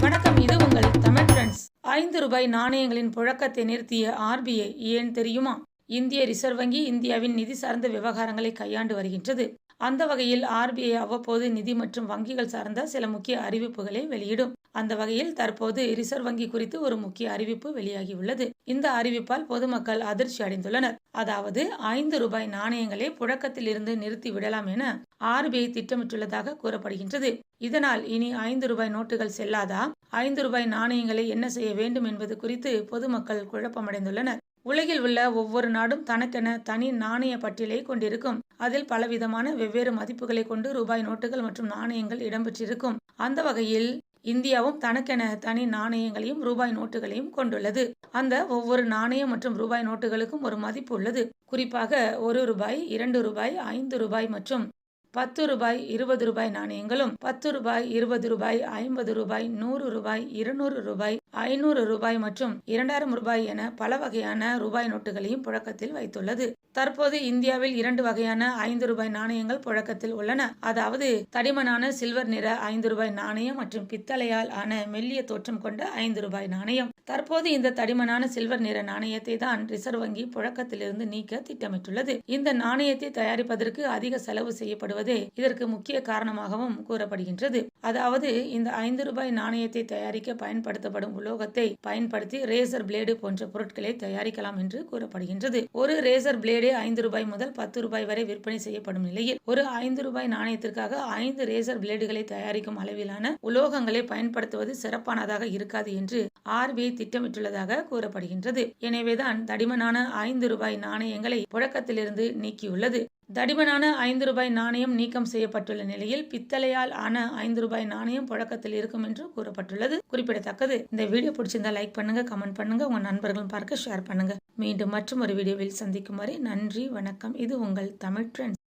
வணக்கம் இது உங்கள் தமிழ் ஃப்ரெண்ட்ஸ் ஐந்து ரூபாய் நாணயங்களின் புழக்கத்தை நிறுத்திய ஆர்பிஐ ஏன் தெரியுமா? இந்திய ரிசர்வ் வங்கி இந்தியாவின் நிதி சார்ந்த விவகாரங்களை கையாண்டு வருகின்றது. அந்த வகையில் ஆர்பிஐ அவ்வப்போது நிதி மற்றும் வங்கிகள் சார்ந்த சில முக்கிய அறிவிப்புகளை வெளியிடும். அந்த வகையில் தற்போது ரிசர்வ் வங்கி குறித்து ஒரு முக்கிய அறிவிப்பு வெளியாகியுள்ளது. இந்த அறிவிப்பால் பொதுமக்கள் அதிர்ச்சி அடைந்துள்ளனர். அதாவது ஐந்து ரூபாய் நாணயங்களை புழக்கத்தில் இருந்து நிறுத்தி விடலாம் என ஆர்பிஐ திட்டமிட்டுள்ளதாக கூறப்படுகின்றது. இதனால் இனி ஐந்து ரூபாய் நோட்டுகள் செல்லாதா? ஐந்து ரூபாய் நாணயங்களை என்ன செய்ய வேண்டும் என்பது குறித்து பொதுமக்கள் குழப்பமடைந்துள்ளனர். உலகில் உள்ள ஒவ்வொரு நாடும் தனக்கென தனி நாணய பட்டியலை கொண்டிருக்கும். அதில் பலவிதமான வெவ்வேறு மதிப்புகளை கொண்டு ரூபாய் நோட்டுகள் மற்றும் நாணயங்கள் இடம்பெற்றிருக்கும். அந்த வகையில் இந்தியாவும் தனக்கென தனி நாணயங்களையும் ரூபாய் நோட்டுகளையும் கொண்டுள்ளது. அந்த ஒவ்வொரு நாணயம் மற்றும் ரூபாய் நோட்டுகளுக்கும் ஒரு மதிப்பு உள்ளது. குறிப்பாக ஒரு ரூபாய் இரண்டு ரூபாய் ஐந்து ரூபாய் மற்றும் பத்து ரூபாய் இருபது ரூபாய் நாணயங்களும் பத்து ரூபாய் இருபது ரூபாய் ஐம்பது ரூபாய் நூறு ரூபாய் இருநூறு ரூபாய் ஐநூறு ரூபாய் மற்றும் இரண்டாயிரம் ரூபாய் என பல வகையான ரூபாய் நோட்டுகளையும் புழக்கத்தில் வைத்துள்ளது. தற்போது இந்தியாவில் இரண்டு வகையான ஐந்து ரூபாய் நாணயங்கள் புழக்கத்தில் உள்ளன. அதாவது தடிமனான சில்வர் நிற ஐந்து ரூபாய் நாணயம் மற்றும் பித்தளையால் ஆன மெல்லிய தோற்றம் கொண்ட ஐந்து ரூபாய் நாணயம். தற்போது இந்த தடிமனான சில்வர் நிற நாணயத்தை தான் ரிசர்வ் வங்கி புழக்கத்திலிருந்து நீக்க திட்டமிட்டுள்ளது. இந்த நாணயத்தை தயாரிப்பதற்கு அதிக செலவு செய்யப்படுவதே இதற்கு முக்கிய காரணமாகவும் கூறப்படுகின்றது. அதாவது இந்த ஐந்து ரூபாய் நாணயத்தை தயாரிக்க பயன்படுத்தப்படும் உலோகத்தை பயன்படுத்தி ரேசர் பிளேடு போன்ற பொருட்களை தயாரிக்கலாம் என்று கூறப்படுகின்றது. ஒரு ரேசர் பிளேடு ஐந்து ரூபாய் முதல் பத்து ரூபாய் வரை விற்பனை செய்யப்படும் நிலையில் ஒரு ஐந்து ரூபாய் நாணயத்திற்காக ஐந்து ரேசர் பிளேடுகளை தயாரிக்கும் அளவிலான உலோகங்களை பயன்படுத்துவது சிறப்பானதாக இருக்காது என்று ஆர்பிஐ திட்டமிட்டுள்ளதாக கூறப்படுகின்றது. எனவேதான் தடிமனான ஐந்து ரூபாய் நாணயங்களை புழக்கத்திலிருந்து நீக்கியுள்ளது. தடிமனான ஐந்து ரூபாய் நாணயம் நீக்கம் செய்யப்பட்டுள்ள நிலையில் பித்தளையால் ஆன ஐந்து ரூபாய் நாணயம் புழக்கத்தில் இருக்கும் என்று கூறப்பட்டுள்ளது. குறிப்பிடத்தக்கது. இந்த வீடியோ பிடிச்சிருந்தா லைக் பண்ணுங்க கமெண்ட் பண்ணுங்க உங்க நண்பர்களும் பார்க்க ஷேர் பண்ணுங்க. மீண்டும் மற்றும் ஒரு வீடியோவில் சந்திக்கும் வரை நன்றி வணக்கம். இது உங்கள் தமிழ் ட்ரெண்ட்